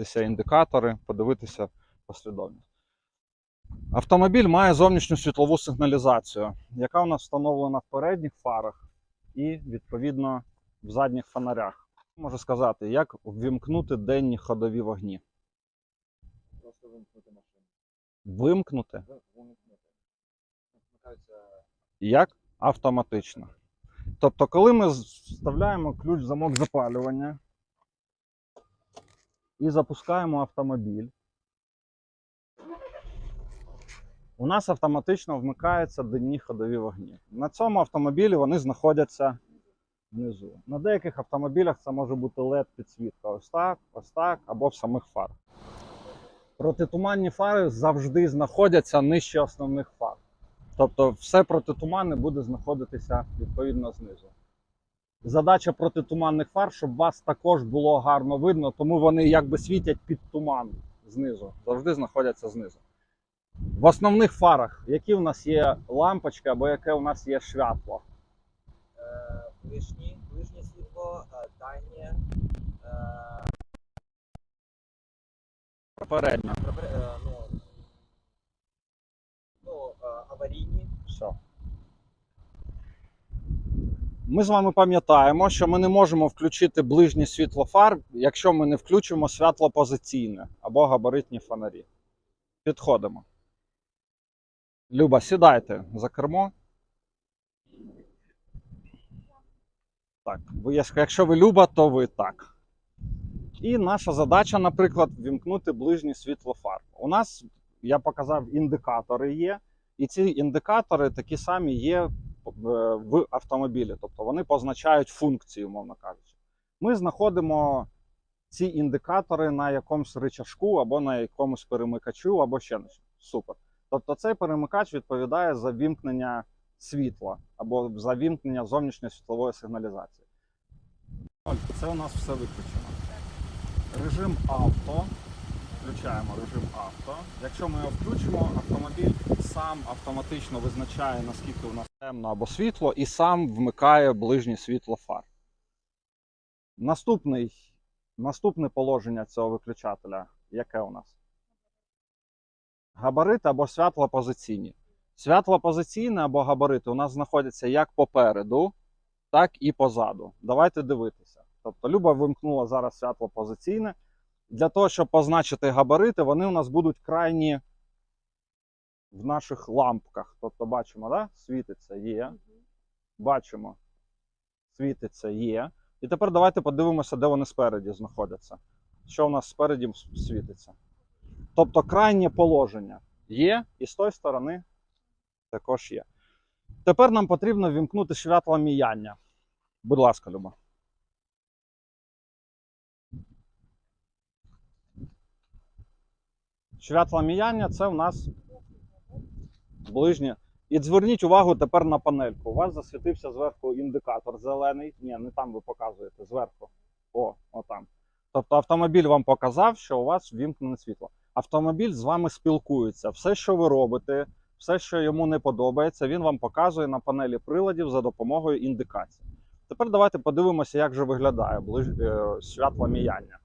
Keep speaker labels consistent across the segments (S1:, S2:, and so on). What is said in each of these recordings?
S1: подивитися індикатори, подивитися послідовність. Автомобіль має зовнішню світлову сигналізацію, яка у нас встановлена в передніх фарах і, відповідно, в задніх фонарях. Можу сказати, як ввімкнути денні ходові вогні.
S2: Просто вимкнути машину.
S1: Вимкнути
S2: Вимкнути.
S1: Як автоматично. Тобто, коли ми вставляємо ключ в замок запалювання і запускаємо автомобіль, у нас автоматично вмикаються денні ходові вогні. На цьому автомобілі вони знаходяться внизу. На деяких автомобілях це може бути LED підсвітка. Ось так, ось так, або в самих фарах. Протитуманні фари завжди знаходяться нижче основних фар. Тобто все протитуманне буде знаходитися відповідно знизу. Задача протитуманних фар, щоб вас також було гарно видно, тому вони якби світять під туман знизу, завжди знаходяться знизу. В основних фарах, які у нас є лампочки або яке у нас є світло.
S3: Е, ближні, ближнє світло, е, дальнє, е,
S1: Переднє.
S3: прибер- е, ну, ну, е, аварійні.
S1: Все. Ми з вами пам'ятаємо, що ми не можемо включити ближнє світло фар, якщо ми не включимо світло позиційне або габаритні фонарі. Підходимо. Люба, сідайте за кермо. Так, ви, якщо ви Люба, то ви так. І наша задача, наприклад, вімкнути ближнє світло фар. У нас, я показав, індикатори є. І ці індикатори такі самі є в автомобілі, тобто вони позначають функції, умовно кажучи. Ми знаходимо ці індикатори на якомусь рычажку або на якомусь перемикачу, або ще на щось. Супер. Тобто цей перемикач відповідає за вімкнення світла або за вімкнення зовнішньої світлової сигналізації. Це у нас все виключено. Режим авто. Включаємо режим авто. Якщо ми його включимо, автомобіль сам автоматично визначає, наскільки у нас темно або світло, і сам вмикає ближнє світло фар. Наступний, наступне положення цього виключателя, яке у нас? Габарити або святлопозиційні. Святлопозиційне або габарити у нас знаходяться як попереду, так і позаду. Давайте дивитися. Тобто, Люба вимкнула зараз святлопозиційне. Для того, щоб позначити габарити, вони у нас будуть крайні в наших лампках. Тобто, бачимо, да? світиться є. Бачимо, світиться є. І тепер давайте подивимося, де вони спереді знаходяться. Що у нас спереді світиться. Тобто крайнє положення є, і з тої сторони також є. Тепер нам потрібно вімкнути світло міяння. Будь ласка, Люба. Святло міяння це в нас ближнє. І зверніть увагу тепер на панельку. У вас засвітився зверху індикатор зелений. Ні, не там ви показуєте, зверху. О, отам. Тобто автомобіль вам показав, що у вас вімкнене світло. Автомобіль з вами спілкується. Все, що ви робите, все, що йому не подобається, він вам показує на панелі приладів за допомогою індикацій. Тепер давайте подивимося, як же виглядає ближ... е, світло міяння.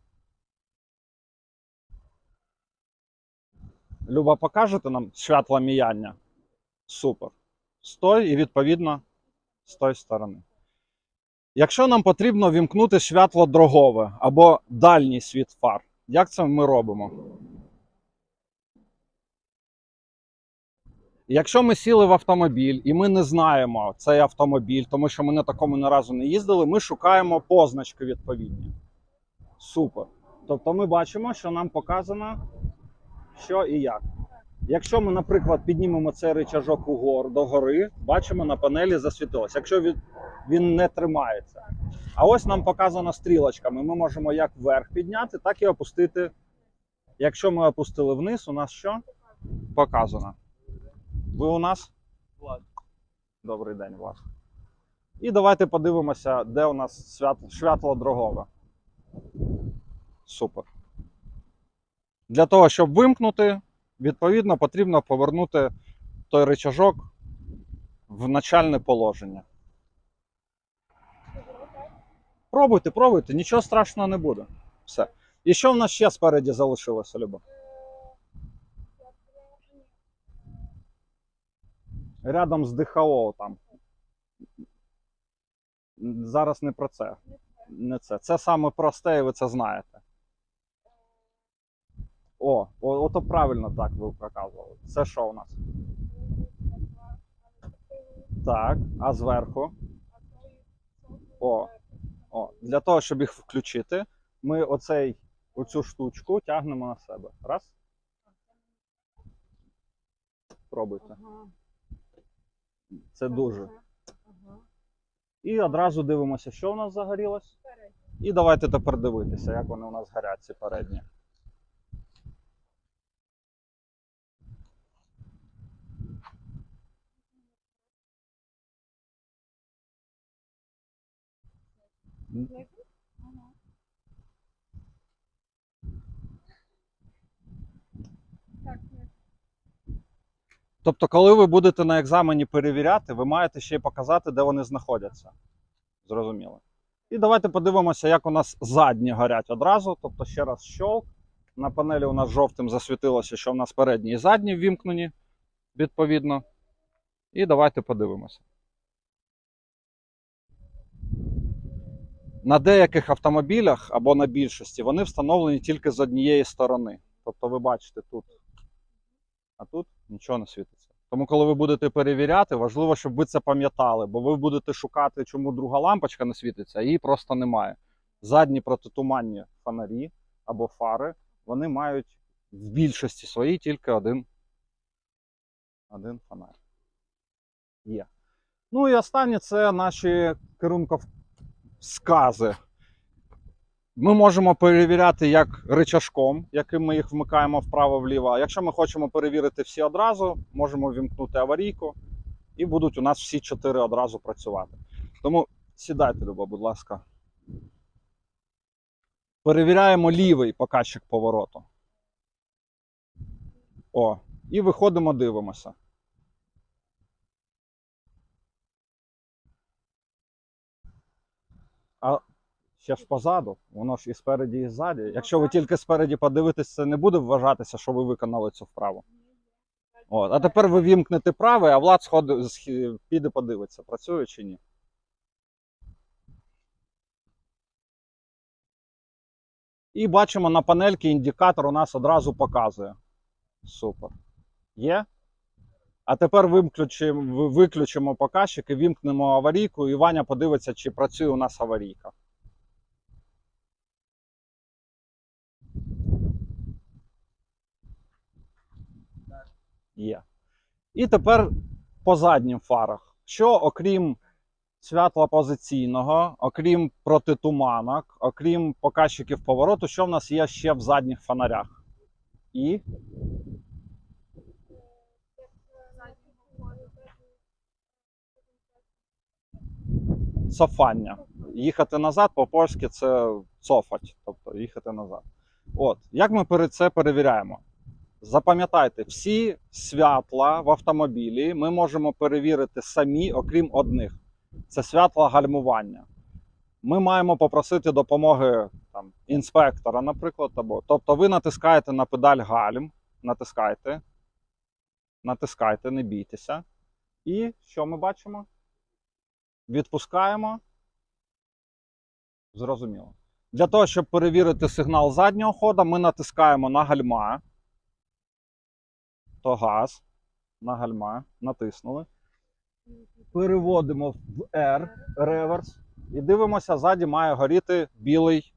S1: Люба, покажете нам світло міяння? Супер. З тої і відповідно з тої сторони. Якщо нам потрібно вімкнути світло дрогове або дальній світ фар, як це ми робимо? Якщо ми сіли в автомобіль і ми не знаємо цей автомобіль, тому що ми на такому ні разу не їздили, ми шукаємо позначки відповідні. Супер. Тобто ми бачимо, що нам показано, що і як. Якщо ми, наприклад, піднімемо цей рычажок угор до гори, бачимо на панелі засвітилось. Якщо він, він не тримається. А ось нам показано стрілочками. Ми можемо як вверх підняти, так і опустити. Якщо ми опустили вниз, у нас що? Показано. Ви у нас?
S2: Влад.
S1: Добрий день, Влад. І давайте подивимося, де у нас свят- світло дрогове. Супер. Для того, щоб вимкнути, відповідно, потрібно повернути той рычажок в начальне положення. Пробуйте, пробуйте, нічого страшного не буде. Все. І що в нас ще спереді залишилося, Люба? Рядом з ДХО там. Зараз не про це. Не це. Це саме просте, і ви це знаєте. О, о, ото правильно так ви показували. Це що у нас? Так, а зверху? О, о, для того, щоб їх включити, ми оцей, оцю штучку тягнемо на себе. Раз. Пробуйте. Це дуже. І одразу дивимося, що у нас загорілось. І давайте тепер дивитися, як вони у нас горять, ці передні. Тобто, коли ви будете на екзамені перевіряти, ви маєте ще й показати, де вони знаходяться. Зрозуміло. І давайте подивимося, як у нас задні горять одразу. Тобто, ще раз щолк. На панелі у нас жовтим засвітилося, що у нас передні і задні ввімкнені, відповідно. І давайте подивимося. На деяких автомобілях або на більшості вони встановлені тільки з однієї сторони. Тобто, ви бачите тут а тут нічого не світиться. Тому, коли ви будете перевіряти, важливо, щоб ви це пам'ятали, бо ви будете шукати, чому друга лампочка не світиться, а її просто немає. Задні протитуманні фонарі або фари, вони мають в більшості своїй тільки один, один фонарь. Є. Ну і останнє це наші керунковскази. Ми можемо перевіряти як рычажком, яким ми їх вмикаємо вправо-вліво. А якщо ми хочемо перевірити всі одразу, можемо вімкнути аварійку, і будуть у нас всі чотири одразу працювати. Тому сідайте, Люба, будь ласка. Перевіряємо лівий показчик повороту. О, і виходимо, дивимося. А ще ж позаду, воно ж і спереді, і ззаді. Якщо ви тільки спереді подивитесь, це не буде вважатися, що ви виконали цю вправу. От. А тепер ви вімкнете правий, а Влад сходи, піде подивиться, працює чи ні. І бачимо на панельці індикатор у нас одразу показує. Супер. Є? А тепер виключимо, виключимо показчик і вімкнемо аварійку, і Ваня подивиться, чи працює у нас аварійка. Є. І тепер по заднім фарах. Що окрім святла позиційного, окрім протитуманок, окрім показчиків повороту, що в нас є ще в задніх фонарях? І цофання. Їхати назад по-польськи це цофать, тобто їхати назад. От, як ми це перевіряємо? Запам'ятайте, всі святла в автомобілі ми можемо перевірити самі, окрім одних. Це святла гальмування. Ми маємо попросити допомоги там, інспектора, наприклад. Або, тобто ви натискаєте на педаль гальм, натискайте, натискайте, не бійтеся. І що ми бачимо? Відпускаємо. Зрозуміло. Для того, щоб перевірити сигнал заднього хода, ми натискаємо на гальма. То газ. На гальма. Натиснули. Переводимо в R, реверс. І дивимося, ззаді має горіти білий.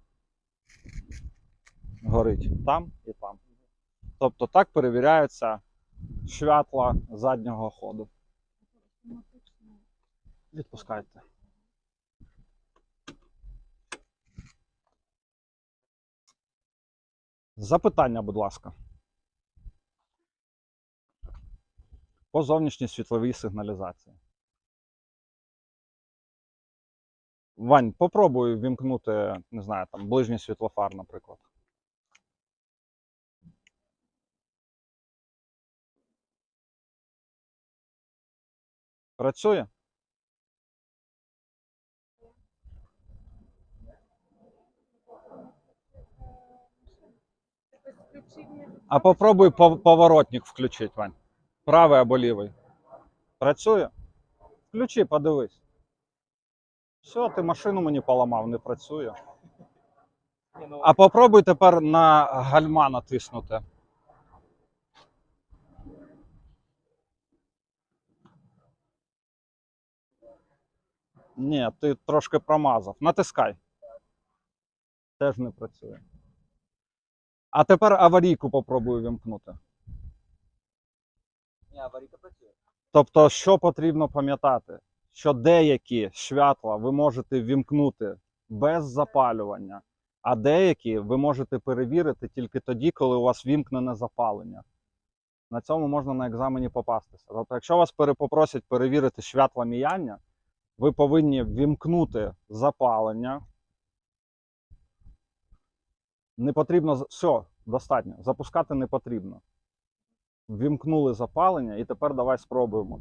S1: Горить там і там. Тобто так перевіряються святла заднього ходу. Відпускайте. Запитання, будь ласка. По зовнішній світловій сигналізації. Вань, попробуй вімкнути, не знаю, там ближній світлофар, наприклад. Працює? А попробуй пов- поворотник включити, Вань. Правий або лівий. Працює? Включи, подивись. Все, ти машину мені поламав, не працює.
S3: Ну,
S1: А попробуй тепер на гальма натиснути. Ні, ти трошки промазав. Натискай. Теж не працює. А тепер аварійку попробую вімкнути.
S3: Аварійка працює.
S1: Тобто, що потрібно пам'ятати? Що деякі святла ви можете вімкнути без запалювання, а деякі ви можете перевірити тільки тоді, коли у вас вімкнене запалення. На цьому можна на екзамені попастися. Тобто, якщо вас попросять перевірити святла міяння, ви повинні вімкнути запалення. Не потрібно все, достатньо. Запускати не потрібно. Вімкнули запалення, і тепер давай спробуємо.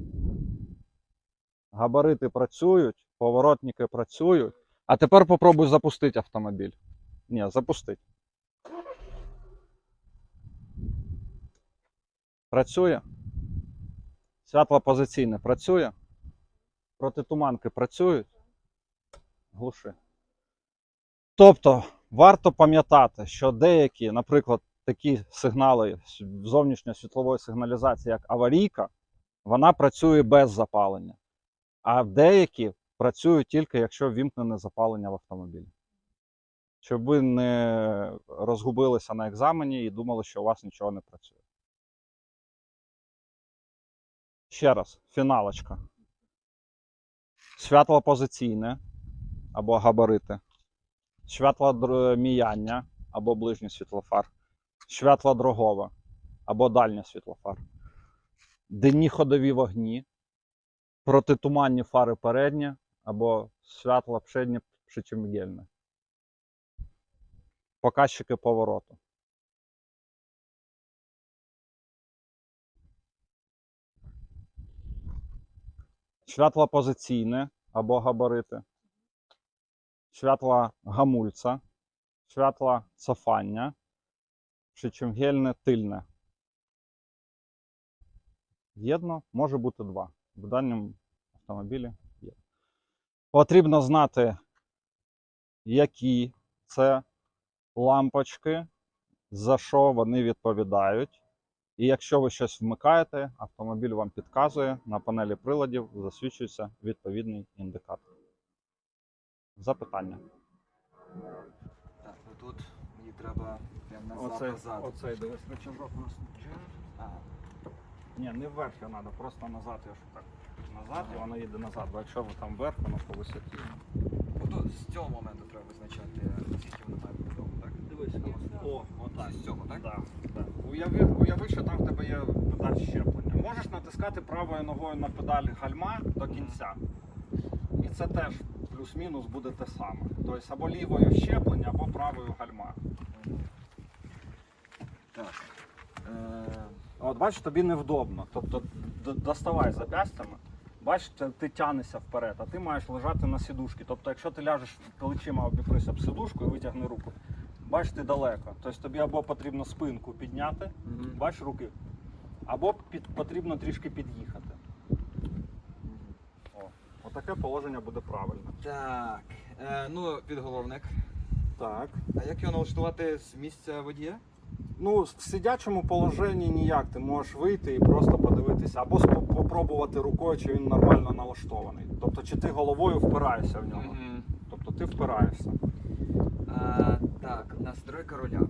S1: Габарити працюють, поворотники працюють. А тепер попробуй запустити автомобіль. Ні, запустить. Працює. Світло позиційне працює. Протитуманки працюють. Глуши. Тобто, варто пам'ятати, що деякі, наприклад, такі сигнали зовнішньої світлової сигналізації, як аварійка, вона працює без запалення. А деякі працюють тільки, якщо вімкнене запалення в автомобілі. Щоб ви не розгубилися на екзамені і думали, що у вас нічого не працює. Ще раз, фіналочка. Світло позиційне або габарити. Світло др- міяння або ближній світлофар. Світло дрогова або дальня світлофар. Денні ходові вогні, протитуманні фари передні або світло předнє причемгельне. Показчики повороту. Світло позиційне або габарити. Світло гамульця. Світло цофання. Причемгельне тильне. Єдно може бути два. В даному автомобілі є. Потрібно знати, які це лампочки, за що вони відповідають. І якщо ви щось вмикаєте, автомобіль вам підказує, на панелі приладів засвічується відповідний індикатор. Запитання.
S2: Так, ну тут мені треба прям назад назад.
S1: оцей дивись, рычажок у нас.
S2: А,
S1: Ні, не вверх його треба, просто назад його так. Назад і воно їде назад, бо якщо ви там вверх, воно по висоті.
S2: ото з цього моменту треба визначати, скільки воно має бути довго, так?
S1: Дивись, о, отак.
S2: З цього, так?
S1: Да, да. Уяви, уяви, що там в тебе є педаль щеплення. Можеш натискати правою ногою на педаль гальма до кінця. І це теж плюс-мінус буде те саме. Тобто або лівою щеплення, або правою гальма.
S2: Так. Е,
S1: От бачиш, тобі невдобно. Тобто доставай запястями. Бачиш, ти, тянешся вперед, а ти маєш лежати на сідушці. Тобто, якщо ти ляжеш плечима обіприся об сідушку і витягни руку, бачиш, ти далеко. Тобто тобі або потрібно спинку підняти,
S2: мгм.
S1: бачиш руки, або під, потрібно трішки під'їхати. О, отаке положення буде правильно.
S2: Так. Е, ну, підголовник.
S1: Так.
S2: А як його налаштувати з місця водія?
S1: Ну, в сидячому положенні ніяк. Ти можеш вийти і просто подивитися, або попробувати рукою, чи він нормально налаштований. Тобто, чи ти головою впираєшся в нього.
S2: Мгм.
S1: Тобто ти впираєшся.
S2: А, так, настройка руля.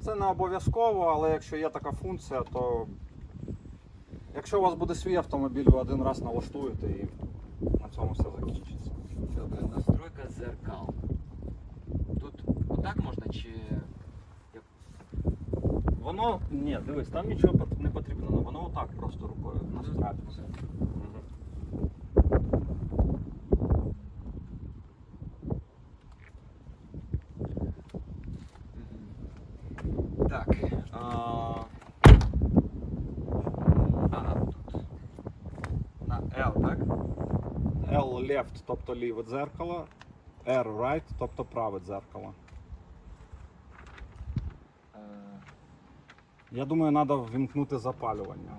S1: Це не обов'язково, але якщо є така функція, то якщо у вас буде свій автомобіль, ви один раз налаштуєте і на цьому все закінчиться.
S2: Добре, настройка зеркал. Тут отак можна чи.
S1: Воно, ні, дивись, там нічого не потрібно, воно отак просто рукою насправді.
S2: Так. А... Ага, тут. На L, так?
S1: L left, тобто ліве дзеркало, R right, тобто праве дзеркало. Я думаю, треба ввімкнути запалювання.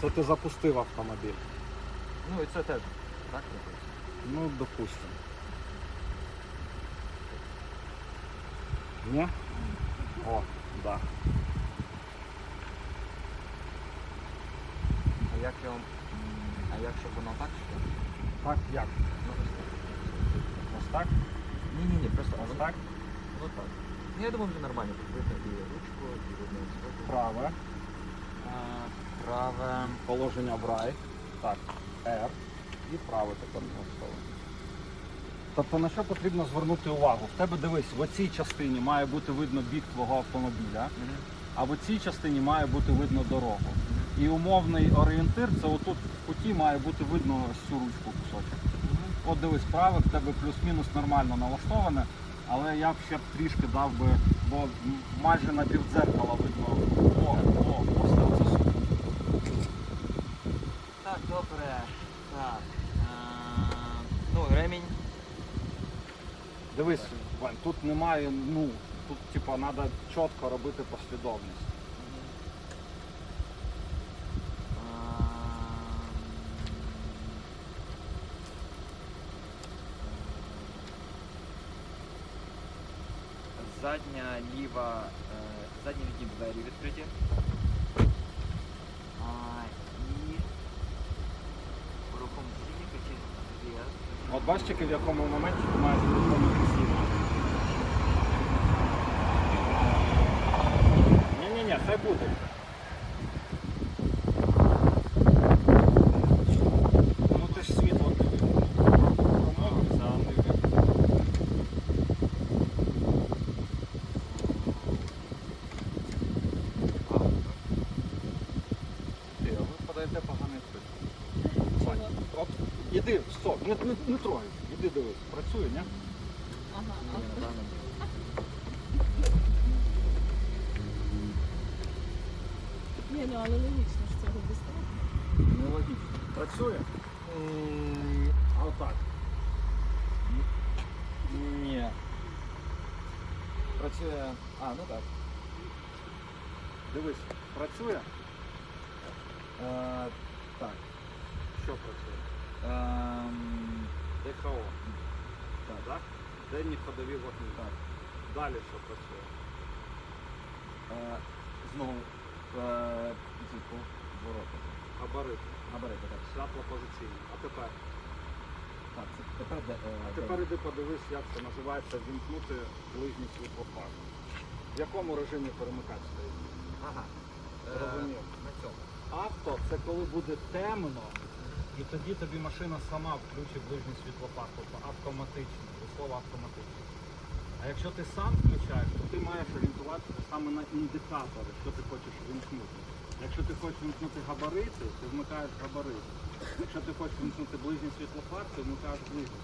S1: Це ти запустив автомобіль.
S2: Ну і це теж. Так?
S1: Ну, допустимо. Ні? О, да.
S2: А як його. м, А як щоб воно так що?
S1: Так, як?
S2: Ну, ось так.
S1: Ось так?
S2: Ні, ні, ні, просто
S1: Ось так?
S2: Ну так. Ну, я думаю, вже нормально. Видно і ручку, і видно.
S1: Праве. Положення в рай. Так, R. І праве тепер налаштовуємо. Тобто на що потрібно звернути увагу? В тебе дивись, в оцій частині має бути видно бік твого автомобіля, а в оцій частині має бути видно дорогу. І умовний орієнтир це отут в куті має бути видно ось цю ручку кусочок. От дивись, праве в тебе плюс-мінус нормально налаштоване, але я б ще б трішки дав би, бо майже на півдзеркала видно. О, о, ось це це супер.
S2: Так, добре. Так. А, Ну, ремінь.
S1: Дивись, Вань, тут немає, ну, тут типа треба чітко робити послідовність.
S2: Задня ліва, е, задні відні двері відкриті. А, і рухом сініка чи є.
S1: От бачите, в якому моменті ти маєш виконувати сіно. Ні-ні-ні, все буде. не, не, не трогай, іди дивись, працює, ні?
S4: Ага,
S2: Ні,
S4: ага.
S2: напевно.
S4: Ні, ну але логічно ж цього достатньо.
S1: Нелогічно. Працює? А отак.
S2: Ні. Працює. А, ну так.
S1: Дивись, працює?
S2: Е, так.
S1: Що працює?
S2: Ем,
S1: ДХО. Так, так? Денні ходові вогні.
S2: так.
S1: Далі що працює?
S2: Е, знову е, ворота.
S1: Габарити.
S2: Габарити, так.
S1: Світло позиційне. А тепер?
S2: Так, це тепер де. е,
S1: А тепер іди подивись, як це називається вімкнути ближній світлофар. В якому режимі перемикач стоїть?
S2: Ага. Е. На цьому.
S1: Авто це коли буде темно, і тоді тобі машина сама включить ближній світлопар, тобто автоматично, до слова автоматично. А якщо ти сам включаєш, то ти маєш орієнтуватися саме на індикатори, що ти хочеш вимкнути. Якщо ти хочеш вимкнути габарити, ти вмикаєш габарити. Якщо ти хочеш вимкнути ближній світлофар, ти вмикаєш ближній